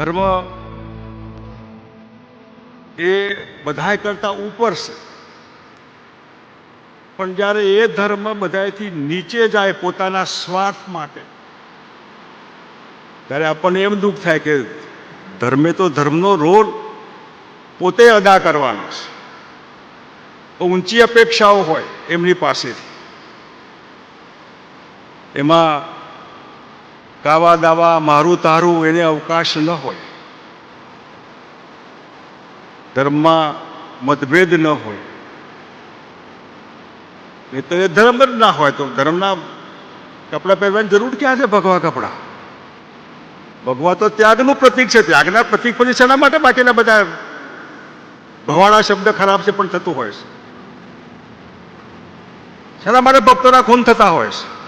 ધર્મ એ બધા કરતા ઉપર છે. પણ જ્યારે એ ધર્મ બધાયથી નીચે જાય પોતાના સ્વાર્થ માટે, ત્યારે આપણને એમ દુઃખ થાય કે ધર્મે તો ધર્મનો રોલ પોતે અદા કરવાનો છે. ઊંચી અપેક્ષાઓ હોય એમની પાસેથી. એમાં કાવા દાવા, મારું તારું એને અવકાશ ન હોય. ધર્મમાં મતભેદ ન હોય. એ તો એ ધર્મ જ ના હોય. તો ધર્મના કપડાં પહેરવાની જરૂર ક્યાં છે ભગવા કપડાં? ભગવા તો ત્યાગનું પ્રતીક છે. ત્યાગના પ્રતીક પછી શેના માટે બાકીના બધા ભવાડા શબ્દ ખરાબ છે પણ થતું હોય છે? શેના માટે ભક્તોના ખૂન થતા હોય છે?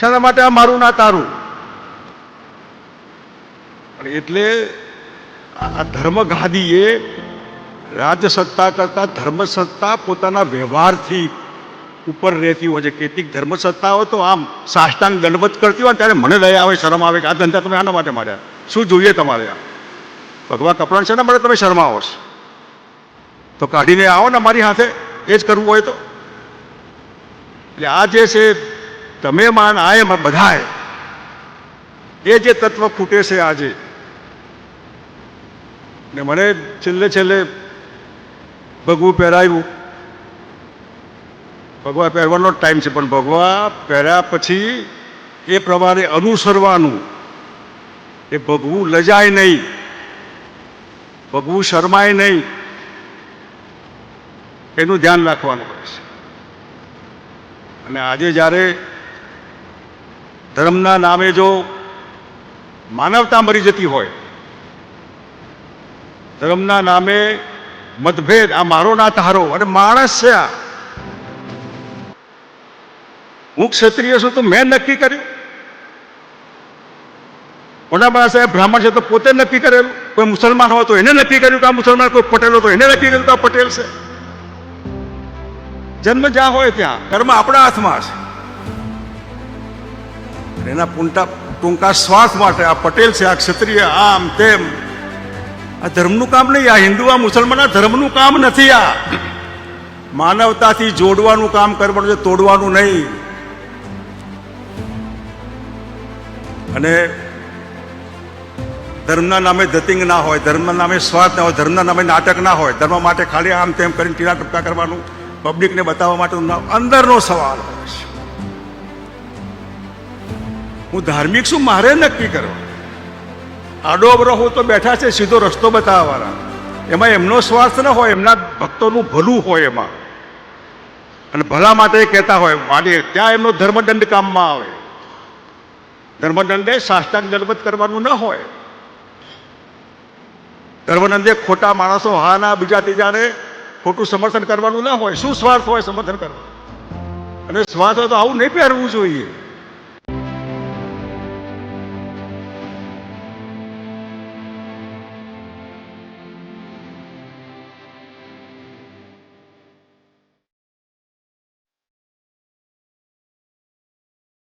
શેના માટે આ મારું ના તારું. એટલે આ ધર્મ રાજસત્તા કરતાં ધર્મસત્તા પોતાના વ્યવહારથી ઉપર રહેતી હોય છે. કેટલીક ધર્મ સત્તાઓ તો આમ સાષ્ટાંગ દંડવત કરતી હોય ત્યારે મને દયા આવે, શરમ આવે કે આ ધંધા તમે આના માટે માર્યા. શું જોઈએ તમારે આ? ભગવાન કપડાં છે ને માટે તમે શરમાવો છો? તો કાઢીને આવો ને મારી હાથે. એ જ કરવું હોય તો. એટલે આ જે છે તમે માન આ એમ બધાએ એ જે તત્વ ખૂટે છે આજે, ને મને છેલ્લે છેલ્લે ભગવું પહેરાયું. ભગવા પહેરવાનો ટાઈમ છે, પણ ભગવા પહેર્યા પછી એ પ્રમાણે અનુસરવાનું. એ ભગવું લજાય નહીં. ભગવું શરમાય નહીં. એનું ધ્યાન રાખવાનું હોય છે. અને આજે જ્યારે ધર્મના નામે જો માનવતા મરી જતી હોય, ધર્મના નામે મતભેદ, આ મારો ના તારો, અને માણસ છે આ. હું ક્ષત્રિય છું તો મેં નક્કી કર્યું. કોના સાહેબ બ્રાહ્મણ છે તો પોતે નક્કી કરેલું. કોઈ મુસલમાન હોય તો એને નક્કી કર્યું કે આ મુસલમાન કોઈ પટેલ તો એને નક્કી કર્યું કે આ પટેલ છે. જન્મ જ્યાં હોય ત્યાં. કર્મ આપણા હાથમાં છે એના પૂંટા ટૂંકા શ્વાસ માટે આ પટેલ છે, આ ક્ષત્રિય, આમ તેમ. આ ધર્મનું કામ નહીં, આ હિન્દુ, આ મુસલમાન, આ ધર્મનું કામ નથી આ. માનવતાથી જોડવાનું કામ કરવાનું છે, તોડવાનું નહીં. અને ધર્મના નામે ધતિંગ ના હોય, ધર્મના નામે સ્વાર્થ ના હોય, ધર્મના નામે નાટક ના હોય, ધર્મ માટે ખાલી આમ તેમ કરીને ટીલા ટપકા કરવાનું પબ્લિકને બતાવવા માટે અંદરનો સવાલ હોય છે. હું ધાર્મિક છું, મારે નક્કી કરવા. આડો અવરો હું તો બેઠા છે, સીધો રસ્તો બતાવવાના. એમાં એમનો સ્વાર્થ ન હોય, એમના ભક્તોનું ભલું હોય એમાં. અને ભલા માટે કહેતા હોય માની ત્યાં એમનો ધર્મદંડ કામમાં આવે. ધર્મદંડે સાષ્ટાંગ દંડવત કરવાનું ન હોય. ધર્મનંદે ખોટા માણસો હાના, બીજા ત્રીજાને ખોટું સમર્થન કરવાનું ના હોય. શું સ્વાર્થ હોય સમર્થન કરવાનું અને સ્વાર્થ હોય તો આવું નહીં પહેરવું જોઈએ.